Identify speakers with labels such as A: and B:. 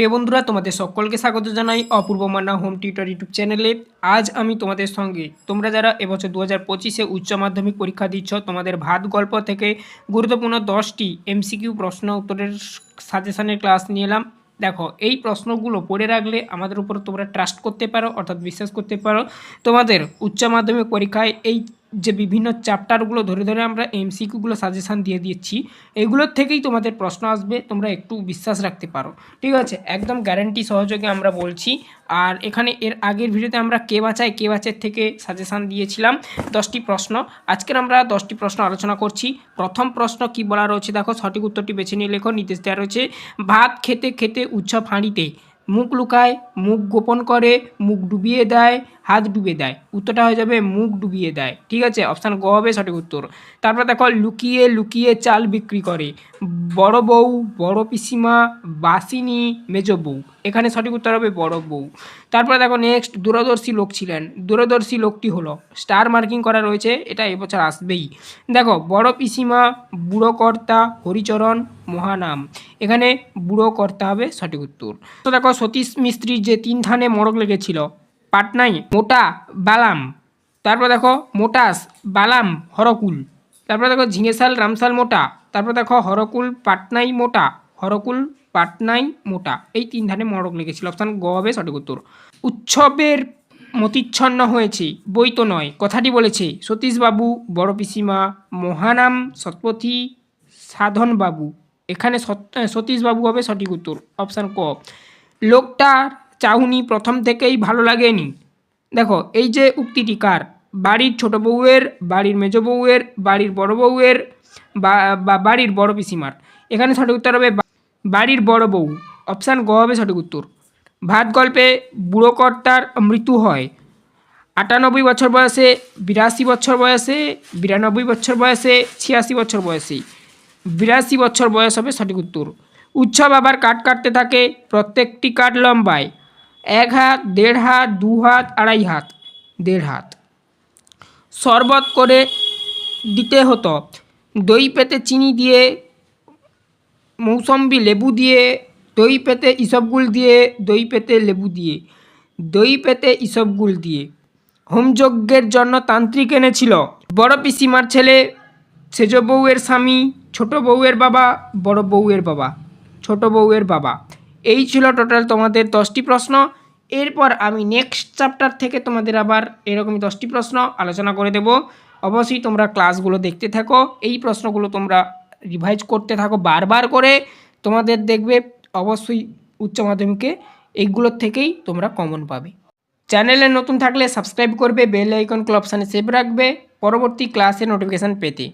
A: প্রিয় বন্ধুরা, তোমাদের সকলকে স্বাগত জানাই Apurba Manna home tutor YouTube চ্যানেলে। আজ আমি তোমাদের সঙ্গে, তোমরা যারা এবছর দু হাজার পঁচিশে উচ্চ মাধ্যমিক পরীক্ষা দিচ্ছ, তোমাদের ভাত গল্প থেকে গুরুত্বপূর্ণ দশটি এমসিকিউ প্রশ্ন উত্তরের সাজেশনের ক্লাস নিয়ে এলাম দেখো, এই প্রশ্নগুলো পড়ে রাখলে আমাদের উপর তোমরা ট্রাস্ট করতে পারো, অর্থাৎ বিশ্বাস করতে পারো। তোমাদের উচ্চ মাধ্যমিক পরীক্ষায় এই যে বিভিন্ন চ্যাপ্টারগুলো ধরে ধরে আমরা এমসিকিউগুলো সাজেশান দিয়ে দিচ্ছি, এগুলোর থেকেই তোমাদের প্রশ্ন আসবে, তোমরা একটু বিশ্বাস রাখতে পারো। ঠিক আছে? একদম গ্যারান্টি সহযোগে আমরা বলছি। আর এখানে এর আগের ভিডিওতে আমরা কে বাঁচায়, কে বাঁচের থেকে সাজেশান দিয়েছিলাম। দশটি প্রশ্ন। আজকের আমরা দশটি প্রশ্ন আলোচনা করছি। প্রথম প্রশ্ন কি বলা রয়েছে? দেখো, সঠিক উত্তরটি বেছে নিয়ে লেখো। নির্দেশ দেওয়া রয়েছে, ভাত খেতে খেতে উৎসব হাঁড়িতে। মুখ লুকায়, মুখ গোপন করে, মুখ ডুবিয়ে দেয় হাত ডুবিয়ে দেয়। উত্তরটা হয়ে যাবে মুখ ডুবিয়ে দেয়। ঠিক আছে? অপশান গ হবে সঠিক উত্তর। তারপর দেখো লুকিয়ে লুকিয়ে চাল বিক্রি করে। বড় বউ, বড় পিসিমা, বাসিনী, মেজ বউ। এখানে সঠিক উত্তর হবে বড় বউ। তারপরে দেখো নেক্সট দূরদর্শী লোক ছিলেন। দূরদর্শী লোকটি হলো। স্টার মার্কিং করা রয়েছে। এটা এবছর আসবেই। দেখো, বড় পিসিমা, বুড়ো কর্তা, হরিচরণ, মহানাম। এখানে বুড়ো কর্তা হবে সঠিক উত্তর। তো দেখো সতীশ মিস্ত্রির যে তিন থানে মড়ক লেগেছিল পাটনাই, মোটা বালাম। তারপর দেখো মোটাস, বালাম, হরকুল। তারপর দেখো ঝিঙেশাল, রামশাল মোটা। তারপর দেখো হরকুল, পাটনাই মোটা। হরকুল, পাটনাই মোটা। এই তিন ধানে মড়ক লেগেছিল অপশান গ হবে সঠিক উত্তর। উৎসবের মতিচ্ছন্ন হয়েছে, বই তো নয়। কথাটি বলেছে, সতীশবাবু, বড় পিসিমা, মহানাম সৎপথী সাধনবাবু। এখানে সত- সতীশবাবু হবে সঠিক উত্তর। অপশান ক। লোকটার চাউনি প্রথম থেকেই ভালো লাগেনি। দেখো, এই যে উক্তিটি কার? বাড়ির ছোট বউয়ের, বাড়ির মেজ বউয়ের, বাড়ির বড় বউয়ের, বা বাড়ির বড় পিসিমার। এখানে সঠিক উত্তর হবে বাড়ির বড় বউ। অপশান গ হবে সঠিক উত্তর। ভাত গল্পে বুড়ো কর্তার মৃত্যু হয়। আটানব্বই বছর বয়সে, বিরাশি বছর বয়সে, বিরানব্বই বছর বয়সে, ছিয়াশি বছর বয়সে। বিরাশি বছর বয়স হবে সঠিক উত্তর। উৎসব আবার কাট কাটতে থাকে, প্রত্যেকটি কাঠ লম্বায়। এক হাত, দেড় হাত, দু হাত, আড়াই হাত, দেড় হাত। শরবত করে দিতে হতো। দই পেতে চিনি দিয়ে, মৌসম্বি লেবু দিয়ে, দই পেতে ইসবগুল দিয়ে, দই পেতে লেবু দিয়ে, দই পেতে ইসবগুল দিয়ে। হোমযজ্ঞের জন্য তান্ত্রিক এনেছিল। বড় পিসিমার ছেলে, সেজ বউয়ের স্বামী, ছোট বউয়ের বাবা, বড় বউয়ের বাবা, ছোট বউয়ের বাবা। এই ছিল টোটাল তোমাদের দশটি প্রশ্ন। এরপর আমি নেক্সট চ্যাপ্টার থেকে তোমাদের আবার এরকমই দশটি প্রশ্ন আলোচনা করে দেব। অবশ্যই তোমরা ক্লাসগুলো দেখতে থাকো, এই প্রশ্নগুলো তোমরা রিভাইজ করতে থাকো বারবার করে। তোমাদের দেখবে অবশ্যই উচ্চ মাধ্যমিকে এইগুলোর থেকেই তোমরা কমন পাবে। চ্যানেলে নতুন থাকলে সাবস্ক্রাইব করবে বেল আইকন ক্ল অপশানে সেভ রাখবে। পরবর্তী ক্লাসের নোটিফিকেশান পেতে।